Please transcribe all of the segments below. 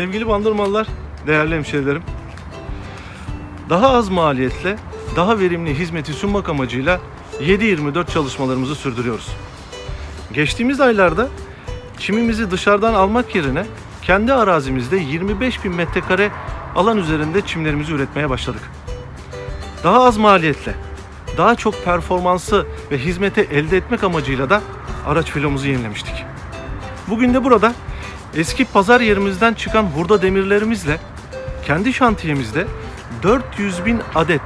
Sevgili bandırmalılar, değerli hemşehrilerim. Daha az maliyetle, daha verimli hizmeti sunmak amacıyla 7-24 çalışmalarımızı sürdürüyoruz. Geçtiğimiz aylarda çimimizi dışarıdan almak yerine kendi arazimizde 25 bin metrekare alan üzerinde çimlerimizi üretmeye başladık. Daha az maliyetle, daha çok performansı ve hizmeti elde etmek amacıyla da araç filomuzu yenilemiştik. Bugün de burada eski pazar yerimizden çıkan hurda demirlerimizle kendi şantiyemizde 400 bin adet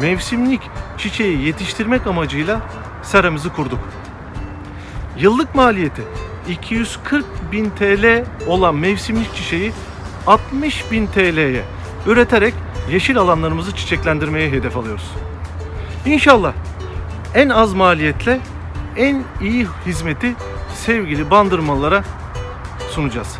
mevsimlik çiçeği yetiştirmek amacıyla seramızı kurduk. Yıllık maliyeti 240 bin TL olan mevsimlik çiçeği 60 bin TL'ye üreterek yeşil alanlarımızı çiçeklendirmeye hedef alıyoruz. İnşallah en az maliyetle en iyi hizmeti sevgili bandırmalılara sunacağız.